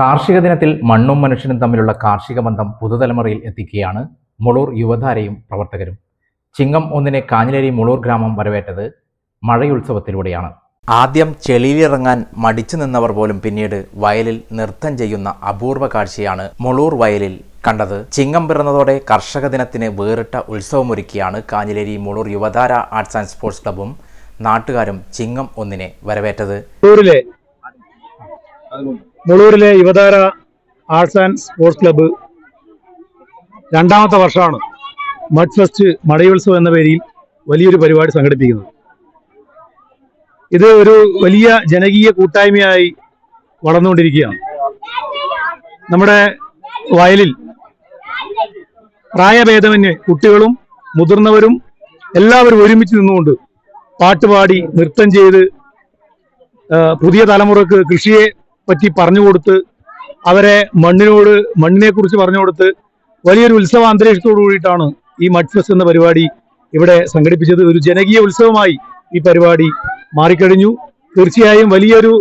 കാർഷിക ദിനത്തിൽ മണ്ണും മനുഷ്യനും തമ്മിലുള്ള കാർഷിക ബന്ധം പുതുതലമുറയിൽ എത്തിക്കുകയാണ് മുളൂർ യുവധാരയും പ്രവർത്തകരും. ചിങ്ങം ഒന്നിനെ കാഞ്ഞിലേരി മുളൂർ ഗ്രാമം വരവേറ്റത് മഴയുത്സവത്തിലൂടെയാണ്. ആദ്യം ചെളിയിലിറങ്ങാൻ മടിച്ചു നിന്നവർ പോലും പിന്നീട് വയലിൽ നൃത്തം ചെയ്യുന്ന അപൂർവ കാഴ്ചയാണ് മുളൂർ വയലിൽ കണ്ടത്. ചിങ്ങം പിറന്നതോടെ കർഷക ദിനത്തിന് വേറിട്ട ഉത്സവമൊരുക്കിയാണ് Kanhileri Mulur Yuvadhara arts and sports ക്ലബും നാട്ടുകാരും ചിങ്ങം ഒന്നിനെ വരവേറ്റത്. മുളൂരിലെ Yuvathara arts and sports club രണ്ടാമത്തെ വർഷമാണ് മഡ് ഫെസ്റ്റ് മടയുത്സവം എന്ന പേരിൽ വലിയൊരു പരിപാടി സംഘടിപ്പിക്കുന്നത്. ഇത് ഒരു വലിയ ജനകീയ കൂട്ടായ്മയായി വളർന്നുകൊണ്ടിരിക്കുകയാണ്. നമ്മുടെ വയലിൽ പ്രായഭേദമന്യേ കുട്ടികളും മുതിർന്നവരും എല്ലാവരും ഒരുമിച്ച് നിന്നുകൊണ്ട് പാട്ടുപാടി നൃത്തം ചെയ്ത് പുതിയ തലമുറയ്ക്ക് കൃഷിയെ പറ്റി പറഞ്ഞു കൊടുത്ത് അവരെ മണ്ണിനോട് മണ്ണിനെ കുറിച്ച് പറഞ്ഞു കൊടുത്ത് വലിയൊരു ഉത്സവ അന്തരീക്ഷത്തോടു കൂടിയിട്ടാണ് ഈ മഡ് ഫെസ്റ്റ് എന്ന പരിപാടി ഇവിടെ സംഘടിപ്പിച്ചത്. ഒരു ജനകീയ ഉത്സവമായി ഈ പരിപാടി മാറിക്കഴിഞ്ഞു. തീർച്ചയായും വലിയൊരു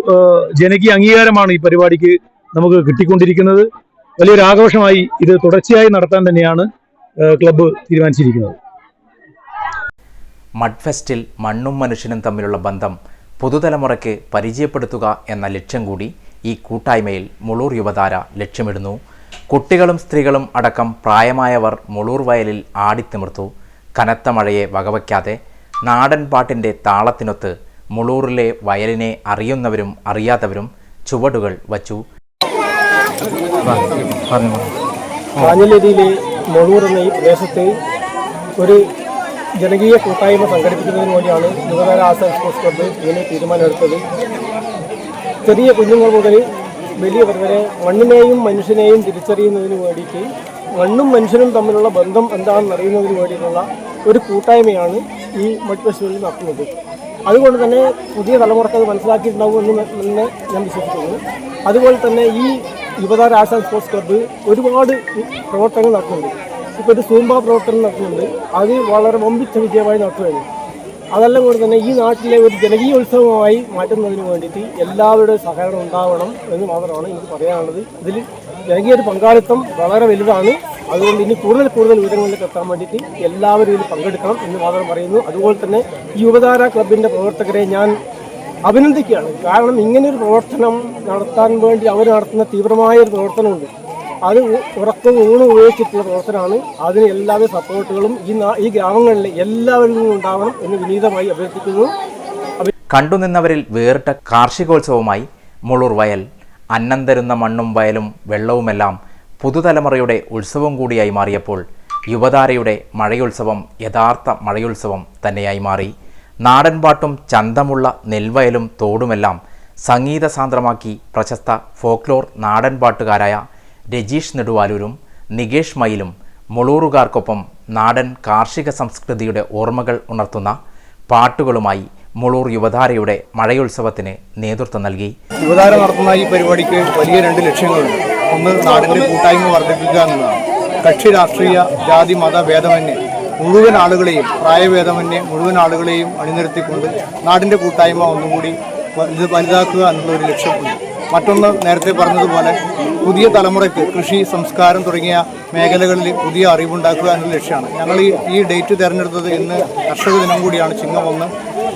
ജനകീയ അംഗീകാരമാണ് ഈ പരിപാടിക്ക് നമുക്ക് കിട്ടിക്കൊണ്ടിരിക്കുന്നത്. വലിയൊരു ആഘോഷമായി ഇത് തുടർച്ചയായി നടത്താൻ തന്നെയാണ് ക്ലബ്ബ് തീരുമാനിച്ചിരിക്കുന്നത്. മഡ് ഫെസ്റ്റിൽ മണ്ണും മനുഷ്യനും തമ്മിലുള്ള ബന്ധം പുതുതലമുറയ്ക്ക് പരിചയപ്പെടുത്തുക എന്ന ലക്ഷ്യം കൂടി ഈ കൂട്ടായ്മയിൽ മുളൂർ യുവതാര ലക്ഷ്യമിടുന്നു. കുട്ടികളും സ്ത്രീകളും അടക്കം പ്രായമായവർ മുളൂർ വയലിൽ ആടിത്തിമിർത്തു. കനത്ത മഴയെ വകവയ്ക്കാതെ നാടൻ പാട്ടിന്റെ താളത്തിനൊത്ത് മുളൂറിലെ വയലിനെ അറിയുന്നവരും അറിയാത്തവരും ചുവടുകൾ വച്ചു. കാഞ്ഞിലേരിയിലെ മുളൂർ എന്ന ഈ പ്രദേശത്ത് ഒരു ജനകീയ കൂട്ടായ്മ സംഘടിപ്പിക്കുന്നതിന് വേണ്ടിയാണ് യുവതാര ആർട്സ് എക്സ്പോസ് ക്ലബ്ബ് ഇതിന് തീരുമാനമെടുത്തത്. ചെറിയ കുഞ്ഞുങ്ങൾ മുതൽ വലിയവർ വരെ മണ്ണിനെയും മനുഷ്യനെയും തിരിച്ചറിയുന്നതിന് വേണ്ടിയിട്ട് മണ്ണും മനുഷ്യനും തമ്മിലുള്ള ബന്ധം എന്താണെന്ന് അറിയുന്നതിന് വേണ്ടിയിട്ടുള്ള ഒരു കൂട്ടായ്മയാണ് ഈ മഡ് ഫെസ്റ്റിവലിൽ നടത്തുന്നത്. അതുകൊണ്ട് തന്നെ പുതിയ തലമുറയ്ക്ക് അത് മനസ്സിലാക്കിയിട്ടുണ്ടാവും എന്ന് തന്നെ ഞാൻ വിശ്വസിക്കുന്നു. അതുപോലെ തന്നെ ഈ യുവതാര ആശാൻ സ്പോർട്സ് ക്ലബ്ബ് ഒരുപാട് പ്രവർത്തനങ്ങൾ നടത്തുന്നുണ്ട്. ഇപ്പോൾ ഒരു സൂംബ പ്രവർത്തനം നടത്തുന്നുണ്ട്. അത് വളരെ വമ്പിച്ച വിജയമായി നടത്തുകയാണ്. അതെല്ലാം കൊണ്ട് തന്നെ ഈ നാട്ടിലെ ഒരു ജനകീയ ഉത്സവമായി മാറ്റുന്നതിന് വേണ്ടിയിട്ട് എല്ലാവരുടെയും സഹകരണം ഉണ്ടാവണം എന്ന് മാത്രമാണ് എനിക്ക് പറയാനുള്ളത്. ഇതിൽ ജനകീയ ഒരു പങ്കാളിത്തം വളരെ വലുതാണ്. അതുകൊണ്ട് ഇനി കൂടുതൽ കൂടുതൽ വിവരങ്ങളിലേക്ക് എത്താൻ വേണ്ടിയിട്ട് എല്ലാവരും ഇതിൽ പങ്കെടുക്കണം എന്ന് മാത്രം പറയുന്നു. അതുപോലെ തന്നെ ഈ യുവതാര ക്ലബിന്റെ പ്രവർത്തകരെ ഞാൻ അഭിനന്ദിക്കുകയാണ്. കാരണം ഇങ്ങനെയൊരു പ്രവർത്തനം നടത്താൻ വേണ്ടി അവർ നടത്തുന്ന തീവ്രമായ ഒരു പ്രവർത്തനമുണ്ട്. അത് ഉറക്കം ഊണ് ഉപയോഗിച്ചിട്ടുള്ള പ്രവർത്തനമാണ്. അതിന് എല്ലാവിധ സപ്പോർട്ടുകളും ഈ ഈ ഗ്രാമങ്ങളിൽ എല്ലാവരിൽ നിന്നും ഉണ്ടാവണം എന്ന് വിനീതമായി അഭ്യർത്ഥിക്കുന്നു. കണ്ടുനിന്നവരിൽ വേറിട്ട കാർഷികോത്സവമായി മുളൂർ വയൽ അന്നം തരുന്ന മണ്ണും വയലും വെള്ളവുമെല്ലാം പുതുതലമുറയുടെ ഉത്സവം കൂടിയായി മാറിയപ്പോൾ യുവതാരയുടെ മഴയുത്സവം യഥാർത്ഥ മഴയുത്സവം തന്നെയായി മാറി. നാടൻപാട്ടും ചന്തമുള്ള നെൽവയലും തോടുമെല്ലാം സംഗീതസാന്ദ്രമാക്കി പ്രശസ്ത ഫോക്ലോർ നാടൻപാട്ടുകാരായ രജീഷ് നെടുവാലൂരും നികേഷ് മയിലും മുളൂറുകാർക്കൊപ്പം നാടൻ കാർഷിക സംസ്കൃതിയുടെ ഓർമ്മകൾ ഉണർത്തുന്ന പാട്ടുകളുമായി മുളൂർ യുവധാരയുടെ മഴയുത്സവത്തിന് നേതൃത്വം നൽകി. യുവതാര നടത്തുന്ന ഈ പരിപാടിക്ക് വലിയ രണ്ട് ലക്ഷ്യങ്ങളുണ്ട്. ഒന്ന് നാടിന്റെ കൂട്ടായ്മ വർദ്ധിപ്പിക്കുക എന്നതാണ്. കക്ഷി രാഷ്ട്രീയ ജാതി മത ഭേദമന്യേ മുഴുവൻ ആളുകളെയും പ്രായഭേദമന്യേ മുഴുവൻ ആളുകളെയും അണിനിരത്തിക്കൊണ്ട് നാടിന്റെ കൂട്ടായ്മ ഒന്നുകൂടി വലുതാക്കുക എന്നുള്ള ഒരു ലക്ഷ്യമുണ്ട്. മറ്റൊന്ന് നേരത്തെ പറഞ്ഞതുപോലെ പുതിയ തലമുറയ്ക്ക് കൃഷി സംസ്കാരം തുടങ്ങിയ മേഖലകളിൽ പുതിയ അറിവുണ്ടാക്കുക എന്നുള്ള ലക്ഷ്യമാണ്. ഞങ്ങൾ ഈ ഈ ഡേറ്റ് തിരഞ്ഞെടുത്തത് ഇന്ന് കർഷക ദിനം കൂടിയാണ്. ചിങ്ങം ഒന്ന്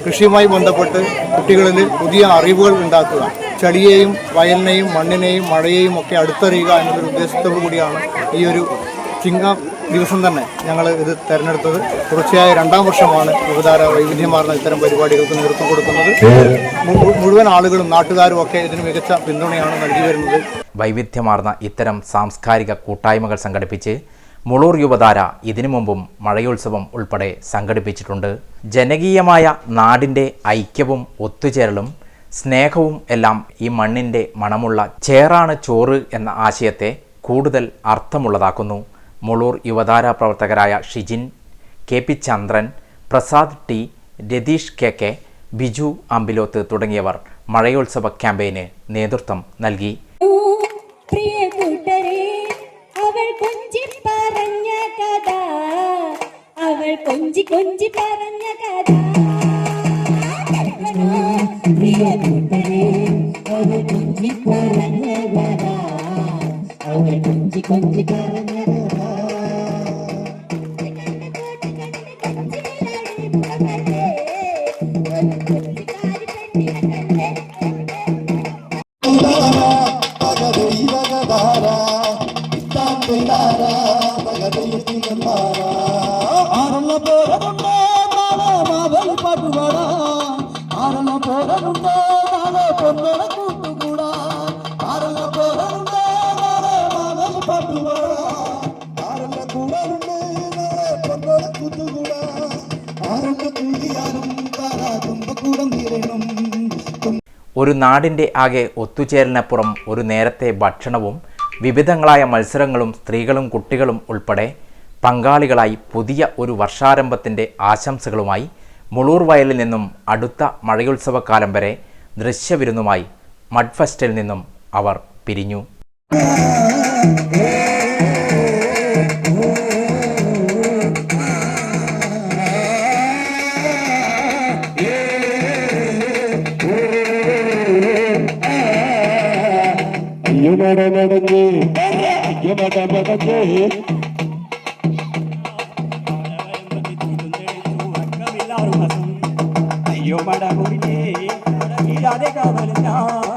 കൃഷിയുമായി ബന്ധപ്പെട്ട് കുട്ടികളിൽ പുതിയ അറിവുകൾ ഉണ്ടാക്കുക. ചെടിയെയും വയലിനെയും മണ്ണിനെയും മഴയെയും ഒക്കെ അടുത്തറിയുക എന്നൊരു ഉദ്ദേശത്തോടു കൂടിയാണ് ഈ ഒരു ചിങ്ങ ദിവസം തന്നെ ഞങ്ങൾ ഇത് തിരഞ്ഞെടുത്തത് തുടർച്ചയായ രണ്ടാം വർഷമാണ് യുവതാര വൈവിധ്യമാർന്ന ഇത്തരം പരിപാടികൾക്ക് നേതൃത്വം കൊടുക്കുന്നത്. മുഴുവൻ ആളുകളും നാട്ടുകാരും ഒക്കെ ഇതിന് മികച്ച പിന്തുണയാണ് നൽകി വരുന്നത്. വൈവിധ്യമാർന്ന ഇത്തരം സാംസ്കാരിക കൂട്ടായ്മകൾ സംഘടിപ്പിച്ച് മുളൂർ യുവതാര ഇതിനു മുമ്പും മഴയോത്സവം ഉൾപ്പെടെ സംഘടിപ്പിച്ചിട്ടുണ്ട്. ജനകീയമായ നാടിന്റെ ഐക്യവും ഒത്തുചേരലും സ്നേഹവും എല്ലാം ഈ മണ്ണിന്റെ മണമുള്ള ചേറാണ് ചോറ് എന്ന ആശയത്തെ കൂടുതൽ അർത്ഥമുള്ളതാക്കുന്നു. മുളൂർ യുവതാര പ്രവർത്തകരായ Shijin K P Chandran Prasad T Ratheesh K K Biju Ambiloth തുടങ്ങിയവർ മഴയോത്സവ ക്യാമ്പയിന് നേതൃത്വം നൽകി. പ്രിയ അവൾ കൊഞ്ചി പറഞ്ഞ കഥ. അവൾ കൊഞ്ചി കൊഞ്ചി പറഞ്ഞ കഥ പ്രിയ കൂട്ടരെ അവൾ കൊഞ്ചി പറഞ്ഞ കഥ കൊഞ്ചി കൊഞ്ചി പറഞ്ഞ ആരല്ല പോരനുണ്ടേ നാളെ മാവേൽ പാട്ടുപാടാ ആരല്ല പോരനുണ്ടേ നാളെ പൊന്നട കൂട്ടുകൂടാ ആരല്ല പോരനുണ്ടേ നാളെ മാവേൽ പാട്ടുപാടാ ആരല്ല കൂടാറുണ്ടേ നാളെ പൊന്നട കൂട്ടുകൂടാ ആരല്ല കൂടിയാലും താരാ തുമ്പക്കൂടം തീരണം ഒരു നാടിന്റെ ആകെ ഒത്തുചേരലിനപ്പുറം ഒരു നേരത്തെ ഭക്ഷണവും വിവിധങ്ങളായ മത്സരങ്ങളും സ്ത്രീകളും കുട്ടികളും ഉൾപ്പെടെ പങ്കാളികളായി പുതിയ ഒരു വർഷാരംഭത്തിന്റെ ആശംസകളുമായി മുളൂർ വയലിൽ നിന്നും അടുത്ത മഴയുത്സവക്കാലം വരെ ദൃശ്യവിരുന്നുമായി മഡ് ഫെസ്റ്റിൽ നിന്നും അവർ പിരിഞ്ഞു. ఎమట పడకే అయ్యో మడ గురికే అదే కావాలి.